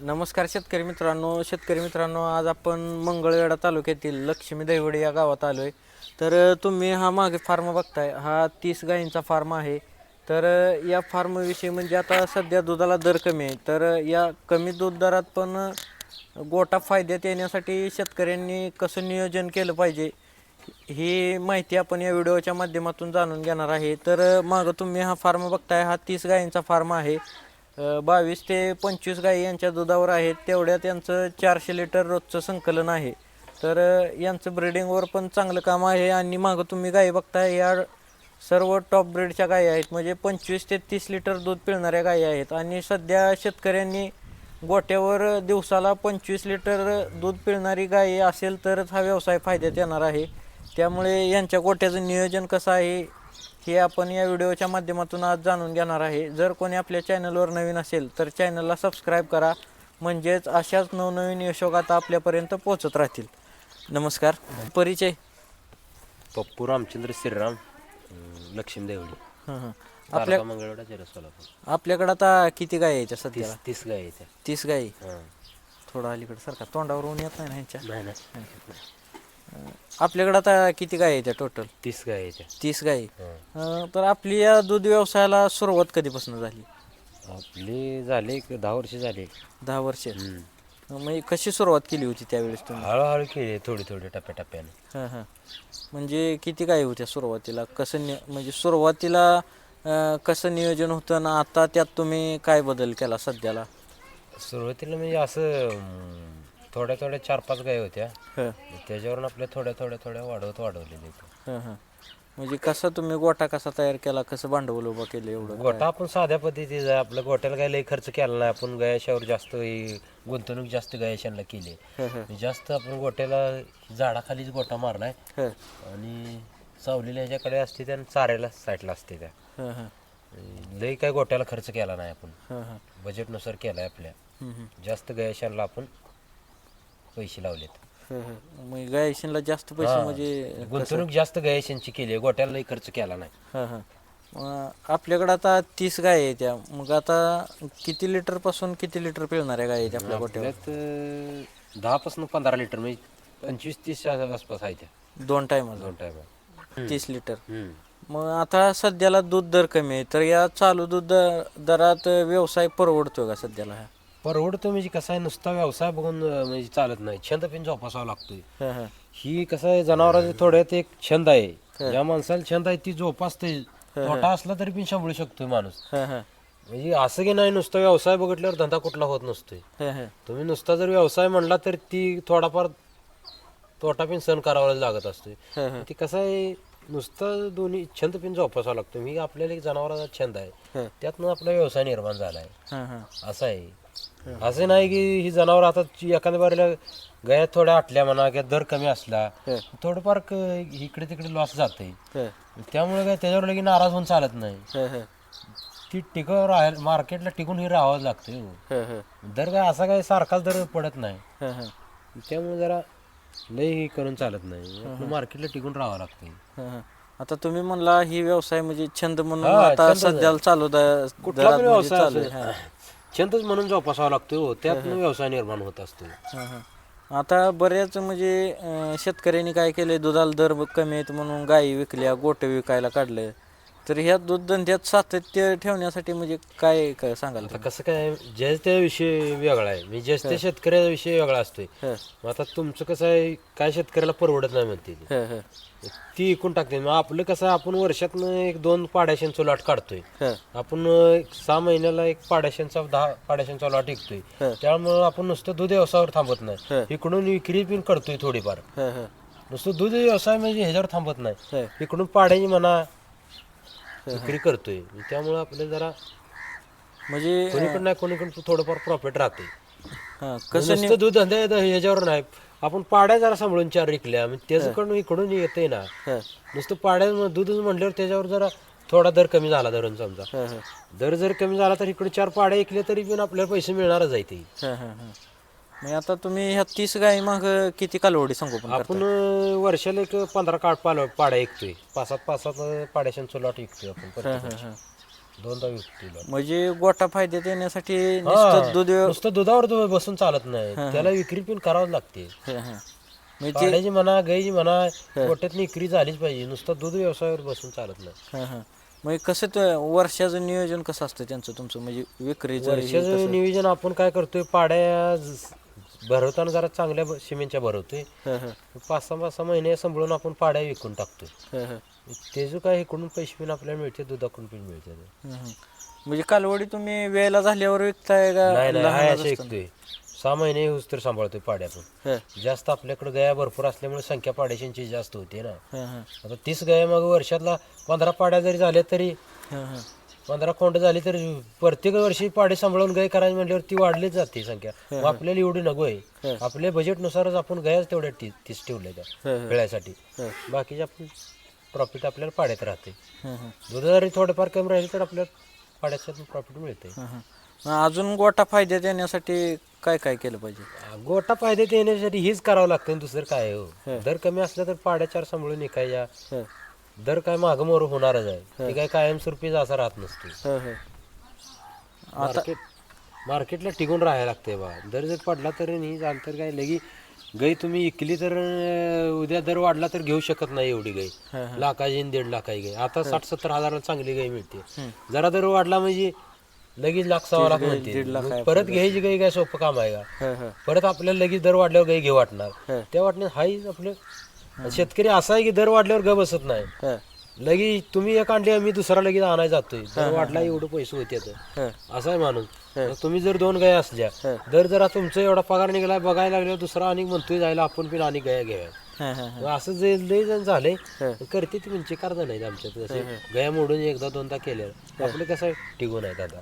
नमस्कार शेतकरी मित्रांनो शेतकरी मित्रांनो आज आपण मंगळवेढा तालुक्यातील लक्ष्मी दैवडे या गावात आलो आहे तर तुम्ही हा मागे फार्म बघताय हा तीस गायींचा फार्म आहे. तर या फार्मविषयी म्हणजे आता सध्या दुधाला दर कमी आहे. तर या कमी दूध दरात पण गोटा फायद्यात येण्यासाठी शेतकऱ्यांनी कसं नियोजन केलं पाहिजे ही माहिती आपण या व्हिडिओच्या माध्यमातून जाणून घेणार आहे. तर मागं तुम्ही हा फार्म बघताय हा तीस गायींचा फार्म आहे. बावीस ते पंचवीस गाई यांच्या दुधावर आहेत. तेवढ्या त्यांचं चारशे लिटर रोजचं संकलन आहे. तर यांचं ब्रिडिंगवर पण चांगलं काम आहे आणि मागं तुम्ही गायी बघता या सर्व टॉप ब्रीडच्या गायी आहेत. म्हणजे पंचवीस ते तीस लिटर दूध पिळणाऱ्या गायी आहेत. आणि सध्या शेतकऱ्यांनी गोट्यावर दिवसाला पंचवीस लिटर दूध पिळणारी गायी असेल तरच हा व्यवसाय फायद्यात येणार आहे. त्यामुळे यांच्या गोट्याचं नियोजन कसं आहे हे आपण या व्हिडिओच्या माध्यमातून आज जाणून घेणार आहे. जर कोणी आपल्या चॅनलवर नवीन असेल तर चॅनलला सबस्क्राईब करा. म्हणजेच अशाच नवनवीन यशोगाथा आपल्यापर्यंत पोहोचत राहतील. नमस्कार. परिचय. पप्पू रामचंद्र श्रीराम लक्ष्मी देवळी. हं, हं. आपल्या मंगळवाडा जिल्हा सोलापूर. आपल्याकडं आता किती गाय यायच्या सध्याला? तीस तीस गाय आहे तीस गायी. हां. थोडं अलीकडे सारखा तोंडावर ऊन येत नाही ना ह्यांच्या? नाही नाही. आपल्याकडं आता किती गाय येत्या टोटल तीस गाय आहे त्या तीस गायी. हां. तर आपली या दूध व्यवसायाला सुरुवात कधीपासून झाली? आपली झाली एक दहा वर्ष झाली. दहा वर्ष. म्हणजे कशी सुरुवात केली होती त्यावेळेस तुम्ही? हळूहळू केली थोडी थोडी टप्प्याटप्प्याने. हां हां. म्हणजे किती गायी होत्या सुरुवातीला? कसं नि म्हणजे सुरुवातीला अं, कसं नियोजन होतं ना आता त्यात तुम्ही काय बदल केला सध्याला? सुरुवातीला म्हणजे असं अं, थोड्या थोड्या चार पाच गाय होत्या. हं. त्याच्यावरून आपल्या थोड्या थोड्या थोड्या वाढवत वाढवलेल्या हं हं. म्हणजे कसं तुम्ही गोटा कसा तयार केला? कसं भांडवल उभं केलं एवढं? गोटा आपण साध्या पद्धतीचा आहे. आपल्या गोट्याला काय लई खर्च केला नाही. आपण गायाशावर जास्त हे गुंतवणूक जास्त गायाशांना केली. हं हं. जास्त आपण गोट्याला झाडाखालीच गोटा मारलाय. हं. आणि सावलीला ह्याच्याकडे असते त्या आणि चाऱ्याला साईडला असते त्या. हं हं. लई काय गोट्याला खर्च केला नाही आपण. हं हं. बजेटनुसार केलाय आपल्या. हं हं जास्त गायशांना आपण पैसे लावलेत. हं हं. मग गायशीनला जास्त पैसे हा. म्हणजे गुंतवणूक जास्त गायशांची केली आहे गोट्याला लई खर्च केला नाही. हां हां. मग आपल्याकडं आता तीस गाय आहे त्या. मग आता किती लिटरपासून किती लिटर पिळणार आहे गाय आहेत आपल्या गोट्यावर? त्यात दहा पासून पंधरा लिटर म्हणजे पंचवीस तीस आसपास आहे त्या. दोन टायमाला दोन टायमा तीस लिटर. मग आता सध्याला दूध दर कमी आहे. तर या चालू दूध द- दरात व्यवसाय परवडतोय का सध्याला हा? परवडतो म्हणजे कसं आहे नुसता व्यवसाय बघून अं, म्हणजे चालत नाही. छंद पण जोपासावा लागतोय. हं हं. ही कसं आहे जनावरांचे थोड्यात एक छंद आहे. ज्या माणसाला छंद आहे ती जोपासते. तोटा असला तरी पण सांभाळू शकतोय माणूस. हं हं. म्हणजे असं की नाही नुसतं व्यवसाय बघितल्यावर धंदा कुठला होत नसतोय. हं हं. तुम्ही नुसता जर व्यवसाय म्हणला तर ती थोडाफार तोटा पण सहन करावा लागत असतोय. हं हं. ती कसं आहे नुसतं दोन्ही छंद पण जोपासावा लागतो मी आपल्याला एक जनावराचा छंद आहे. हं. त्यातनं आपला व्यवसाय निर्माण झाला आहे हं हं. असं आहे. असं नाही की ही जनावर आता एखाद्या बारीला गयात थोड्या आटल्या म्हणा किंवा दर कमी असला. थोडंफार क- इकडे तिकडे लॉस जाते त्यामुळे काय त्याच्यावर लगेच नाराज होऊन चालत नाही. ती टिकाव राहायला मार्केटला टिकून ही राहावंच लागते हो. दर काय असा काय सारखाच दर पडत नाही. त्यामुळे जरा लई हे करून चालत नाही. मार्केटला टिकून राहावं लागतं हं. आता तुम्ही म्हणला ही व्यवसाय म्हणजे छंद म्हणून आता. सध्याला चालू द- कुठला दरात पण म्हणजे व्यवसाय चालू असो, आहे. छंदच म्हणून जोपासावा लागतो हो. त्यातनं व्यवसाय निर्माण होत असतो. हं, हं. आता बऱ्याच म्हणजे अं, शेतकऱ्यांनी काय केलंय? दुधाला दर कमी आहेत म्हणून गायी विकल्या गोटे विकायला काढलं तर ह्या दूध धंद्यात सातत्य ठेवण्यासाठी म्हणजे काय काय सांगाल आता कसं काय ज्याच त्या विषय वेगळा आहे. म्हणजे ज्याच त्या शेतकऱ्याचा विषय वेगळा असतोय. हं, मग आता तुमचं कसं आहे काय शेतकऱ्याला परवडत नाही म्हणते ती. हं, हं, ती इकून टाकते. मग आपलं कसं आहे, आपण वर्षातनं एक दोन पाड्याशांचा लॉट काढतोय. हं, आपण अं, एक सहा महिन्याला एक पाड्याशांचा दहा पाड्याशांचा लॉट विकतोय. त्यामुळे आपण नुसतं दूध व्यवसायावर थांबत हं. नाही इकडून विक्री पण करतोय थोडीफार. हं, हं, नुसतं दूध व्यवसाय म्हणजे ह्याच्यावर थांबत नाही. हं. इकडून पाड्याची म्हणा विक्री करतोय. त्यामुळे आपल्याला जरा म्हणजे कोणीकडे नाही कोणीकडे थोडंफार प्रॉफिट राहते कसं नुसतं दूध धंदा ह्याच्यावर नाही. आपण पाड्या जरा सांभाळून चार विकल्या. त्याच्याकडून इकडून येते ना. नुसतं पाड्या दूधच म्हटल्यावर त्याच्यावर जरा थोडा दर कमी झाला धरून समजा. दर जर कमी झाला तर इकडे चार पाड्या ऐकल्या तरी पण आपल्याला पैसे मिळणारच आहे ते. मग आता तुम्ही ह्या तीस गायी मग किती कालवडी संगोपन? आपण अं, वर्षाला एक पंधरा काळ पाल पाड्या ऐकतोय पाच सात पाच सात पाड्याशांचं लॉट विकतोय आपण प्रत्येक वर्षी. दोनदा विकतो म्हणजे गोटा फायद्यात येण्यासाठी नुसतं दूध व्यव- नुसतं दुधावर तो बसून चालत नाही त्याला विक्री पण करावं लागते हं, हं. म्हणजे पाड्याची म्हणा गाईची म्हणा गोट्यात विक्री झालीच पाहिजे नुसतं दूध व्यवसायावर बसून चालत नाही हं, हं. म्हणजे कसं ते वर्षाचं नियोजन कसं असतं त्यांचं तुमचं म्हणजे विक्रीचं हे वर्षाचं कसं? नियोजन आपण काय करतोय पाड्या ज- भरवताना जरा चांगल्या ब- सिमेंटच्या भरवतोय. पाच सहा पाच सहा महिने सांभाळून आपण पाड्या विकून टाकतोय. ते जो काय इकडून पैसे पण आपल्याला मिळते दुधाकडून पण मिळते. म्हणजे कालवडी तुम्ही वेळेला झाल्यावर विकताय का नाही असे असताना? सहा महिने होऊस तर सांभाळतोय पाड्या पण हं, जास्त आपल्याकडे गाया भरपूर असल्यामुळे संख्या पाड्याची जास्त होते ना हं, हं. आता तीस गाया मग वर्षातला पंधरा पाड्या जरी झाल्या तरी हं, हं. पंधरा कोंड झाली तर प्रत्येक वर्षी पाडे सांभाळून गाय करायची म्हटल्यावर ती वाढलीच जाते संख्या. मग आपल्याला एवढी नको आहे. आपल्या बजेटनुसारच आपण गायच तेवढ्या ती- तीस ठेवल्या त्या हं. बाकीचे आपण प्रॉफिट आपल्याला पाड्यात राहते. दूध जरी थोडंफार कमी राहिले तर आपल्याला पाड्याचं प्रॉफिट मिळते. हं, अजून गोटा फायद्यात येण्यासाठी काय काय केलं पाहिजे? गोटा फायद्यात येण्यासाठी हीच करावं लागतं आणि दुसरं काय आहे हो. दर कमी असलं तर पाड्या चार सांभाळून निघायच्या हं, दर काय मागं मोर होणारच आहे. ती काय कायमस्वरूपी असा राहत नसतो हं, हं. मार्केट मार्केटला टिकून राहायला लागते बा. दर जर पडला तर नाही झालं तर काय लगी गाई तुम्ही इकली तर अं, उद्या दर वाढला तर घेऊ शकत नाही एवढी गाई. लाखाची आणि दीड लाखाची गाई. आता साठ सत्तर हजाराला चांगली गाई मिळते. जरा दर वाढला म्हणजे लगेच लाख सव्वा लाख म्हणते मग परत घ्यायची गाई काय सोपं काम आहे का? हं, हं. परत आपल्याला लगेच दर वाढल्यावर गाई घे वाटणार. हं. त्या वाटण्यात हाही आपलं शेतकरी असा आहे की दर वाढल्यावर ग बसत नाही. हं, लगेच तुम्ही एक आणली मी दुसरा लगेच आणायला जातोय. दर वाढला एवढं पैसे होते. हं. असा आहे माणूस तुम्ही जर दोन गाय असल्या दर जरा तुमचा एवढा पगार निघाला बघायला लागल्यावर दुसरा आणि म्हणतोय जायला आपण पण आणि गाया. मग असं जे लय जण झाले करते ती म्हणजे करता नाहीत आमच्यात. जसे गाया मोडून एकदा दोनदा केल्या आपले कसं टिकून आहेत आता.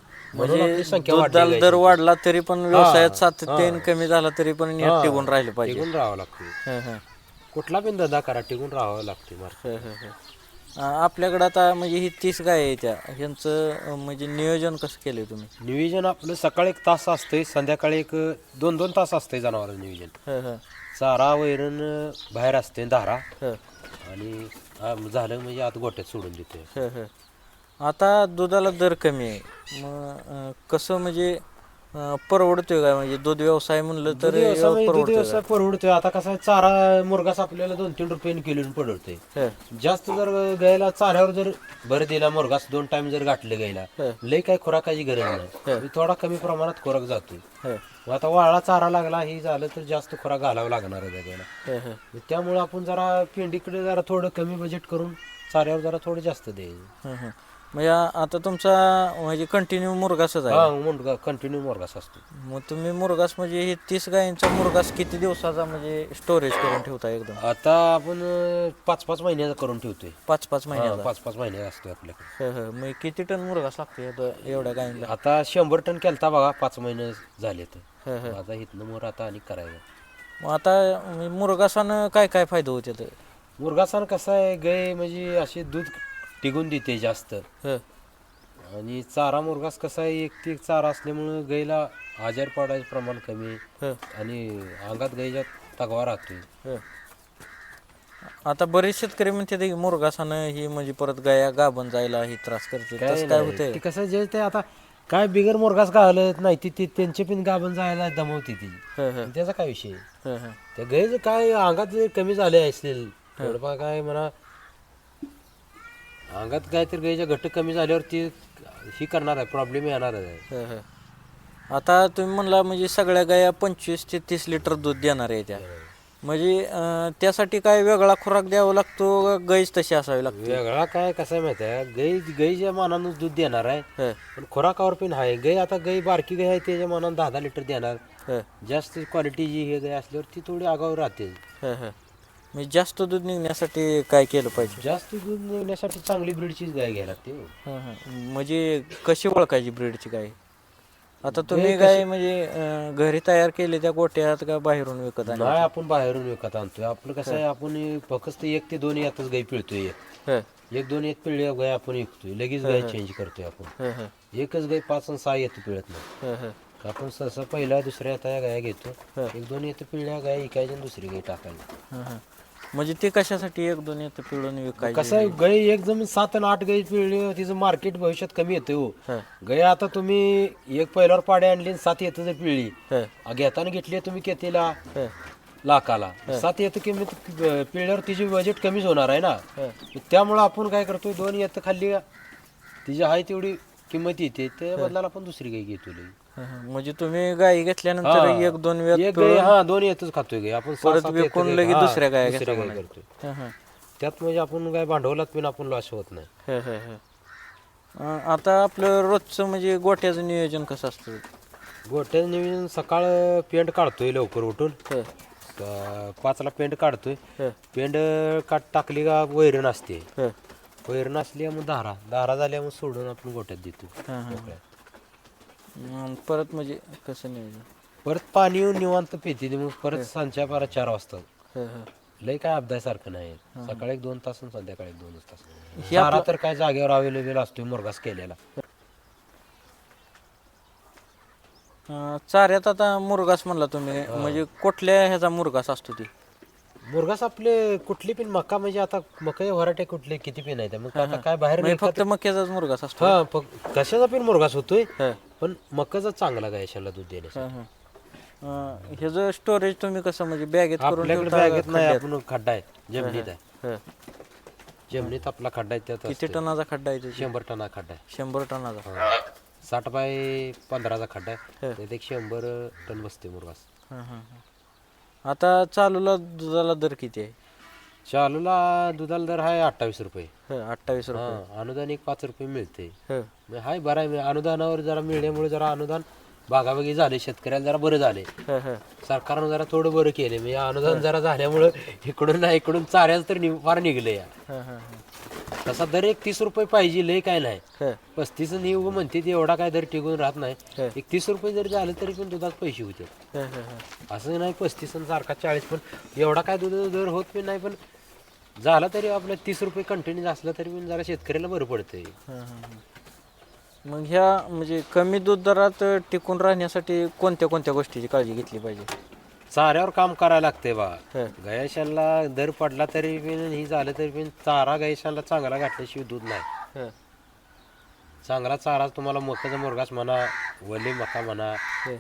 आपली संख्या दर वाढला तरी पण व्यवसायात सातत्याने कमी झाला तरी पण टिकून राहिले पाहिजे. टिकून राहावं लागते. कुठला पण धंदा करा टिकून राहावं लागते मार्केट हं, हं, हं. आपल्याकडं आता म्हणजे ही तीस गाय आहे त्या. ह्यांचं अं, म्हणजे नियोजन कसं केलंय तुम्ही? नियोजन आपलं सकाळी एक तास असतंय संध्याकाळी एक दोन दोन तास असतंय जनावरांचं नियोजन. हं, हं, चारा वैरण अं, बाहेर असते दारा हं, आणि झालं म्हणजे आता गोट्यात सोडून देतोय. हं, हं. आता दुधाला दर कमी आहे. मग अं, कसं म्हणजे परवडतोय काय? म्हणजे दूध व्यवसाय म्हणलं तर दूध व्यवसाय म्हणजे दूध परवडतोय व्यवसाय परवडतोय. आता कसं आहे, चारा मुरगास आपल्याला दोन तीन रुपये किलो पडतोय. हं, जास्त जर गायला चाऱ्यावर जर भर दिला मुरगास दोन टाइम जर गाठले गायला हं. लय काय खुराकाची गरज नाही. थोडा कमी प्रमाणात खुराक जातोय. हं, मग आता वाळा चारा लागला हे झालं तर जास्त खुराक घालावं लागणार आहे गायला. हं, हं, त्यामुळे आपण जरा पेंडीकडे जरा थोडं कमी बजेट करून चाऱ्यावर जरा थोडं जास्त द्यायचं. हं, हं. म्हणजे आता तुमचा म्हणजे कंटिन्यू मुरगासच आहे. मुंडगा कंटिन्यू मुरगास असतो. मग तुम्ही मुरगास म्हणजे हे तीस गायींचा मुरगास किती दिवसाचा म्हणजे स्टोरेज करून ठेवता एकदम? आता आपण अं, पाच पाच महिन्याचा करून ठेवतोय. पाच पाच हा, महिन्याचा? पाच पाच महिन्याचा असतोय आपल्याकडे. हं, हं. मग किती टन मुरगास लागतो एवढं- एवढ्या गायींना? आता शंभर टन केलता बघा पाच महिने झाले तर. हं, हं. आता इथनं मोर आता आणि करायचं. मग आता म्हणजे मुरगासानं काय काय फायदा होते मुरगासन कसं आहे गाय म्हणजे असे दूध टिकून देते जास्त. हं, आणि चारा मुरगास कसा आहे एक ते एक चारा असल्यामुळं गायला आजार पडायचं प्रमाण कमी आहे. हं, आणि अंगात गायच्या तगवा राहतोय. हं. आता बरेच शेतकरी म्हणते ते मुरगासानं ही म्हणजे परत गाया गाभण जायला ही त्रास करते तसं काय होतंय? ते कसं जे ते आता काय बिगर मुरगास घालत नाही ती ती- त्यांचे पण गाभण जायला दमवते ती. त्याचा काय विषय. त्या गायचं काय अंगात जर कमी झाले असेल थोडंफार काय म्हणा अंगात काय तर गायच्या घट्ट कमी झाल्यावर ती ही करणार आहे प्रॉब्लेम येणारच आहे. हं, हं. आता तुम्ही म्हणला म्हणजे सगळ्या गाया पंचवीस ते तीस लिटर दूध देणार आहे त्या. म्हणजे अं, त्यासाठी काय वेगळा खुराक द्यावा लागतो का गाईच तशी असावी लागते? वेगळा काय कसं आहे माहिती आहे? गाई गाईच्या मानानं दूध देणार आहे हं, पण खुराकावर पण आहे. गाई आता गाई बारकी गाई आहे त्याच्या मानानं दहा दहा लिटर देणार. हं, जास्त क्वालिटी जी हे गाय असल्यावर ती थोडी आगावर राहते. हं, हं. म्हणजे जास्त दूध निघण्यासाठी काय केलं पाहिजे? जास्त दूध निघण्यासाठी चांगली ब्रीडचीच गाय घ्यायला लागते हो. हं, हं. म्हणजे कशी ओळखायची ब्रीडची गाय? आता तुम्ही गाय म्हणजे अं, घरी तयार केले त्या गोट्यात का बाहेरून विकत आणि नाही आपण बाहेरून विकत आणतोय. आपलं कसं आहे आपण फक्त एक ते दोन यातच गाई पिळतोय. एक. हं, एक दोन येत पिळल्या गाय आपण विकतोय. लगेच गाय चेंज करतोय आपण. हं, हं, एकच गाय पाच आणि सहा येतं पिळत नाही. हं, हं. आपण सहसा पहिल्या दुसऱ्या आता या गाया घेतो. एक दोन येतं पिळल्या गाय विकायच्या आणि दुसरी गाय टाकायची. हं, हं. म्हणजे ते कशासाठी एक दोन येतं पिळून विकायचे कसं आहे गाई एकदम सात आणि आठ गाई पिळली तिचं मार्केट भविष्यात कमी येते हो. हं, गाई आता तुम्ही एक पहिल्यावर पाड्या आणली आणि सात येतं जर पिळली. हं, आ, घेताना घेतली तुम्ही कितीला? हं, लाखाला. सात येतं किंमत अं, पिळल्यावर तिची बजेट कमीच होणार आहे ना? हं. त्यामुळं आपण काय करतोय दोन येतं खाल्ली तिची आहे तेवढी किंमत येते त्या बदलाला आपण दुसरी गाई घेतो लई. म्हणजे तुम्ही गाई घेतल्यानंतर हा. एक दोन वेळ एक गाई हा दोन येतच खातोय गाई. आपण सहा, परत सात येतं विकून लगेच हा, दुसऱ्या गाया दुसऱ्या म्हणायचं. करतोय. हं, हं. त्यात म्हणजे आपण काय भांडवलात पण आपण लॉस होत नाही. हं, हं, हं. अं, आता आपलं रोजचं म्हणजे गोट्याचं नियोजन कसं असतं? गोट्या नियोजन सकाळ पेंट काढतोय लवकर उठून. हं, अं, पाचला पेंट काढतोय. हं, पेंट काट टाकली का वैरण असते. हं, वैरण असली मग धारा धारा झाल्या मग सोडून आपण गोट्यात देतो. हं, हं. परत म्हणजे कसं नियोजन? परत पाणी येऊन निवांत पिते मग परत सांच्या पारा चार वाजता. हं, हं. लय काय अभ्यासारखं नाही. सकाळी एक दोन तास आणि संध्याकाळी एक दोनच तास. हे चारा तर काय जागेवर अवेलेबल असतोय मुरगास केलेला. अं, चाऱ्यात आता मुरगास म्हणला तुम्ही. म्हणजे कुठल्या ह्याचा मुरगास असतो ती? मुरगास आपले कुठली पण मका म्हणजे आता मका व्हराटे कुठले किती पिन आहेत मग आता काय बाहेर म्हणजे फक्त मक्याचाच मुरगास असतो. हा फक्त कशाचा पण मुरगास होतोय. हं, पण मकाचा चांगला गायशाला दूध देण्यासाठी हं, हं. ह्याचं स्टोरेज तुम्ही कसं म्हणजे बॅगेत करून आपल्याकडे ठेवता बॅगेत नाही आपण खड्डा आहे जमिनीत आहे हं. जमिनीत आपला खड्डा आहे त्यात किती असते. टनाचा खड्डा आहे त्याची शंभर टना खड्डा आहे शंभर टनाचा हा. साठ बाय पंधराचा खड्डा आहे. त्यात एक शंभर टन बसते मुरगास हं, हं, हं. आता चालूला दुधाला दर किती आहे चालूला दुधाला दर आहे अठ्ठावीस रुपये. हं, अठ्ठावीस रुपये. हा अनुदान एक पाच रुपये मिळते. हं, मग हाय बरं आहे अनुदानावर जरा मिळण्यामुळे जरा अनुदान बागाबागी झाले शेतकऱ्याला जरा बरं झाले. हं, हं. सरकारनं जरा थोडं बरं केले म्हणजे अनुदान जरा झाल्यामुळं इकडून ना इकडून चाऱ्याच तर नि- फार निघले या. हं, हं, हं. तसा दर एक तीस रुपये पाहिजे लय काय नाही. हं, पस्तीस आणि उगं म्हणते ते एवढा काय दर टिकून राहत नाही. एक तीस रुपये जरी झालं तरी पण दुधात पैसे होते हं, हं, हं. असं नाही पस्तीस आणि सारखा चाळीस पण एवढा काय दुधाचा दर होत पण नाही पण झाला तरी आपलं तीस रुपये कंटिन्यू असलं तरी पण जरा शेतकऱ्याला बरं पडतंय. हं, हं, हं. मग ह्या म्हणजे कमी दूध दरात टिकून राहण्यासाठी कोणत्या कोणत्या गोष्टीची काळजी घेतली पाहिजे? चाऱ्यावर काम करायला लागते बा. हं, गायशाला दर पडला तरी पण ही झालं तरी पण चारा गायशाला चांगला घातल्याशिवाय दूध नाही. हं, चांगला चारा तुम्हाला मकाचा मुरगास म्हणा वले मका म्हणा हं.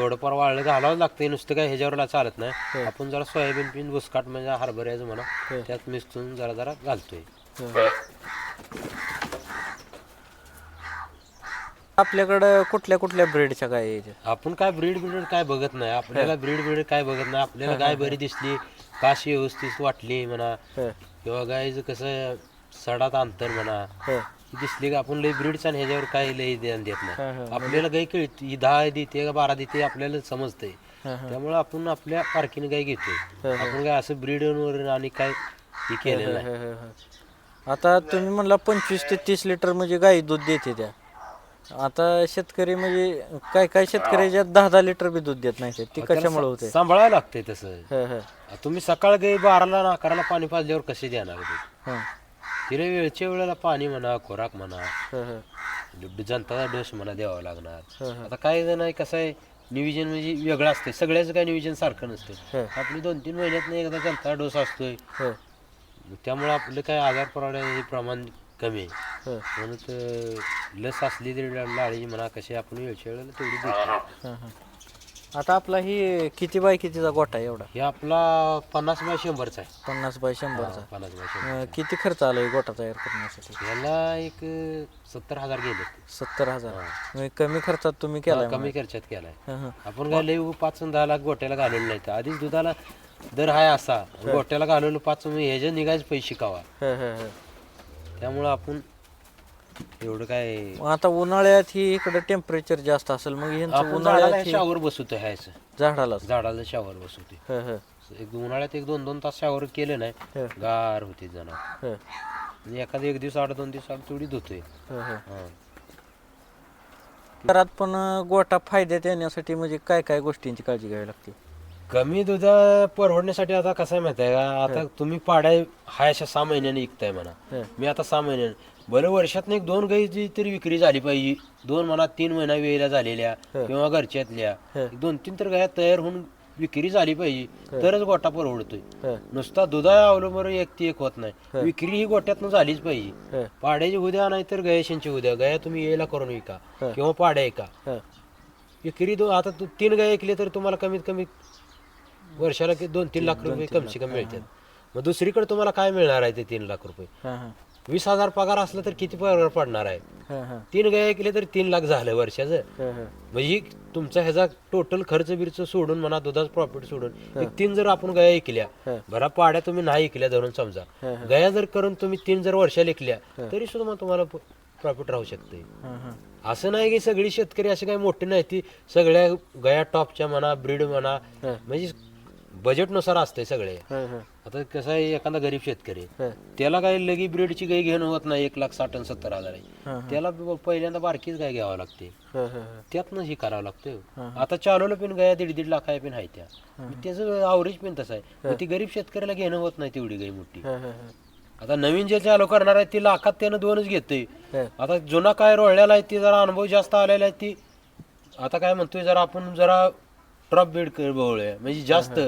थोडंफार वाळलं घालावं लागतंय नुसतं काय ह्याच्यावर चालत नाही. आपण जरा सोयाबीन पिन बुसकाट म्हणजे हरभऱ्याचं म्हणा त्यात मिसळून जरा जरा घालतोय. आपल्याकडं कुठल्या कुठल्या ब्रेडच्या गाय आहेत? आपण काय ब्रीड ब्रीड काय बघत नाही. आपल्याला ब्रीड ब्रीड काय बघत नाही. आपल्याला गाय बरी दिसली काशी व्यवस्थित वाटली म्हणा हं, किंवा गायचं कसं सडात अंतर म्हणा हं, दिसली का आपण लई ब्रीडचा आणि ह्याच्यावर काही लई ध्यान देत नाही. हं. आपल्याला गाय कळत ही दहा देते का बारा देते आपल्याला समजतंय. त्यामुळे आपण आपल्या पारखीने गाय घेतोय. आपण काय असं ब्रीडवर आणि काय हे केलेलं नाही. आता तुम्ही म्हणला पंचवीस ते तीस लिटर म्हणजे गाई दूध देते त्या. आता शेतकरी म्हणजे काय काय शेतकऱ्याच्या दहा दहा लिटर बी दूध देत नाही ते कशामुळे होते सांभाळायला लागतंय तसं. तुम्ही सकाळ गाई बाराला ना अकराला पाणी पाजल्यावर कसे देणार ते? हं, तिला वेळच्या वेळेला पाणी म्हणा खोराक म्हणा हं, हं, जनताचा डोस म्हणा द्यावा लागणार. हं, आता काय जण आहे कसं आहे नियोजन म्हणजे वेगळं असते सगळ्याचं काय नियोजन सारखं नसतं हं, आपली दोन तीन महिन्यात एकदा जनता डोस असतोय. हं, त्यामुळे आपलं काय आजार पडण्याचे प्रमाण कमी आहे. हं, म्हणून लस असली तरी लाळी म्हणा कशी आपण वेळच्या वेळेला तेवढी देतो. हं, हं. आता आपला ही किती बाय कितीचा गोठा आहे एवढा? हे आपला पन्नास बाय शंभरचा आहे. पन्नास बाय शंभरचा. पन्नास बाय शंभर अं, किती खर्च आला गोठा तयार करण्यासाठी? याला एक सत्तर हजार गेले. सत्तर हजार. म्हणजे कमी खर्चात तुम्ही केलाय कमी खर्चात केलाय. हं, हं. आपण काय लई पाच दहा लाख गोट्याला घालवलं नाही तर आधीच दुधाला दर हाय असा. गोट्याला घालवलं पाच ह्याच्या निघायचे पैसे कावा. हं, हं, हं. त्यामुळं आपण एवढं काय? मग आता उन्हाळ्यात ही इकडे टेम्परेचर जास्त असेल मग यांचं आपण उन्हाळ्यात झाडाला ही शावर बसवतोय ह्याचं झाडाला झाडाला शावर बसवतोय. हं, हं, एक उन्हाळ्यात एक दोन दोन तास शावर केलं नाही हं, गार होते जनावर. हं, आणि एखादा एक दिवस आठ दोन दिवस आड तेवढी धुतोय हं, हं. हा. घरात पण गोठा फायद्यात येण्यासाठी म्हणजे काय काय गोष्टींची काळजी घ्यावी लागते? कमी दूध परवडण्यासाठी आता कसं आहे माहिती आहे का? आता तुम्ही पाड्या हाय अशा सहा महिन्याने विकताय म्हणा. हं, मी आता सहा महिन्याने बरं वर्षात एक दोन गाईची तरी विक्री झाली पाहिजे. दोन म्हणा तीन महिना वेळेला झालेल्या. किंवा घरच्यातल्या. एक दोन तीन तर गाया तयार होऊन विक्री झाली पाहिजे. तरच गोटा परवडतोय. नुसता दुधा अवलंबून एक ती एक होत नाही. विक्री ही गोट्यातनं झालीच पाहिजे. पाड्याची उद्या नाही तर गयाशींची उद्या. गया तुम्ही यायला करून विका. किंवा पाड्या हं. विक्री दो आता तीन गाय ऐकले तर तुम्हाला कमीत कमी वर्षाला दोन तीन लाख रुपये कमसे कमी मिळतात. मग दुसरीकडे तुम्हाला काय मिळणार आहे ते तीन लाख रुपये? वीस हजार पगार असला तर किती पगार पडणार आहे? हं, हं, तीन गाय ऐकले तर तीन लाख झालं वर्षाचं. हं, हं. म्हणजे तुमचा ह्याचा टोटल खर्च बिर्च सोडून म्हणा दुधाचं प्रॉफिट सोडून एक तीन जर आपण गाया ऐकल्या बरा पाड्या तुम्ही नाही ऐकल्या धरून समजा. गया जर करून तुम्ही तीन जर वर्षाला ऐकल्या तरी सुद्धा मग तुम्हाला प्रॉफिट राहू शकते. हं, हं. असं नाही की सगळी शेतकरी असे काही मोठे नाही ती सगळ्या गया टॉपच्या म्हणा ब्रीड म्हणा म्हणजे बजेटनुसार असते सगळे. आता कसं आहे एखादा गरीब शेतकरी. त्याला काही लगी ब्रीडची गाय घेणं होत नाही एक लाख साठ आणि सत्तर हजार आहे. त्याला पहिल्यांदा बारकीच गाय घ्यावं लागते. हं, हं, हं. त्यातनं हे करावं लागतं आता चालवलं पण गाया दीड दीड लाख आहे पण आहे त्या. त्याचं आवरेज पण तसं आहे. ती गरीब शेतकऱ्याला घेणं होत नाही तेवढी गाय मोठी. आता नवीन जे चालू करणार आहे ती लाखात त्यानं दोनच घेतोय. हं. आता जुना काय रोळलेला आहे ती जरा अनुभव जास्त आलेला आहे ती आता काय म्हणतोय जरा आपण जरा ट्रप बीड बवळूया म्हणजे जास्त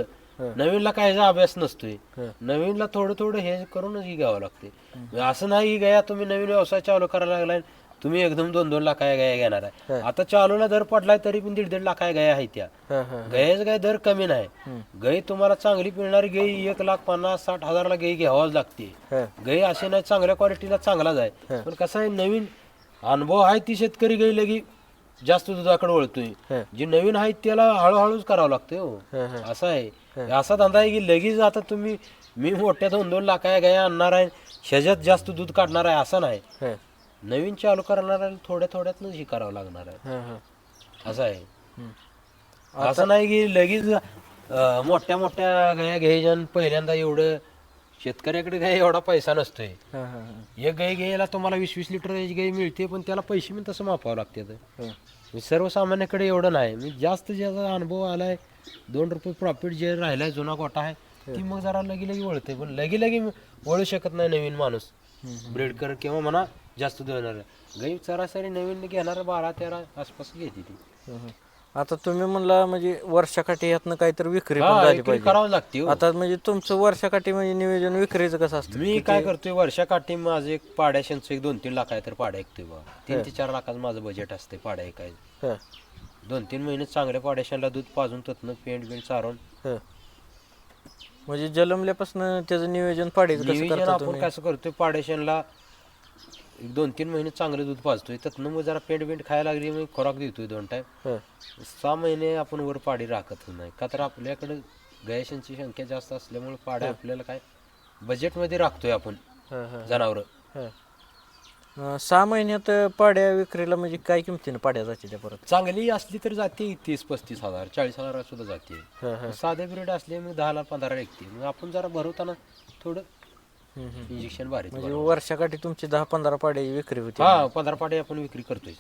नवीनला काय अभ्यास नसतोय. नवीनला थोडं थोडं हे करूनच ही घ्यावं लागते असं नाही गया तुम्ही नवीन व्यवसाय चालू करायला लागलाय तुम्ही एकदम दोन दोन लाख गाया घेणार आहे. आता चालूला दर पडलाय तरी पण दीड दीड लाख गाया आहेत त्या. गायच गाय दर कमी नाही. गाय तुम्हाला चांगली पिळणारी गाय एक लाख पन्नास साठ हजारला गाय घ्यावाच लागते. गाय असे नाही चांगल्या क्वालिटीला चांगलाच आहे. पण कसं आहे नवीन अनुभव आहे ती शेतकरी गाय लगी. जास्त दुधाकडे वळतोय. जी नवीन आहे त्याला हळूहळूच करावं लागतंय हो. असं आहे असा धंदा आहे की लगेच आता तुम्ही मी मोठ्या दोन दोन लाखाया गाया आणणार आहे ह्याच्यात जास्त दूध काढणार आहे असं नाही हं, नवीन चालू करणार थोड्या थोड्यातनंच हे करावं लागणार आहे हं, हं. असं आहे. असं नाही की लगेच मोठ्या मोठ्या गाया घ्यायच्या पहिल्यांदा एवढं शेतकऱ्याकडे गाय एवढा पैसा नसतोय. एक गाय घ्यायला तुम्हाला वीस वीस लिटर गाय मिळते पण त्याला पैसे पण तसं मापावं लागते हं. मी सर्वसामान्याकडे एवढं नाही. मी जास्त ज्याचा अनुभव आलाय दोन रुपये प्रॉफिट जे राहिलाय जुना गोटा आहे ती मग जरा लगी लगी वळते. पण लगी लगी वळू शकत नाही नवीन माणूस. ब्रेडकर किंवा म्हणा जास्त देणार गाई सरासरी नवीन घेणार बारा तेरा आसपास घेते ती. आता तुम्ही म्हणला म्हणजे वर्षाकाठी यातनं काहीतरी विक्री पण हा, झाली विक्री पाहिजे. करावं लागते हो. आता म्हणजे तुमचं वर्षाकाठी म्हणजे नियोजन विक्रीचं कसं असतं? मी काय करतोय वर्षाकाठी माझं एक पाड्याशांचं एक दोन तीन लाख आहे तर पाड्या ऐकतोय बा तीन ते चार लाखाचं माझं बजेट असते पाड्या ऐकायचं हं, दोन तीन महिने चांगल्या पाड्याशांना दूध पाजून तत्न पेंट बिंट चारून. हं. म्हणजे जन्मल्यापासून त्याचं नियोजन पाडायचं कसं नियोजन करता आपण तुम्ही? कसं करतोय पाड्याशांना एक दोन तीन महिने चांगलं दूध पाजतोय. त्यातनं मग जरा पेंट बिंट खायला लागली मग खोराक देतोय दोन टाइम हं, सहा महिने आपण वर पाडी राखत नाही. का तर आपल्याकडे गयाशांची संख्या जास्त असल्यामुळे पाड्या आपल्याला काय बजेटमध्ये राखतोय आपण जनावरं. अं, सहा महिन्यात पाड्या विक्रीला म्हणजे काय किमतीनं पाड्या जाते त्या परत? चांगली असली तर जाते तीस पस्तीस हजार चाळीस हजार सुद्धा जाते. साधे ब्रेड असले मग दहाला पंधरा ऐकते मग आपण जरा भरवताना थोडं. इंजेक्शन भारी म्हणजे वर्षाकाठी तुमची दहा पंधरा पाड्याची विक्री होती. हा पंधरा पाडे आपण विक्री करतोय.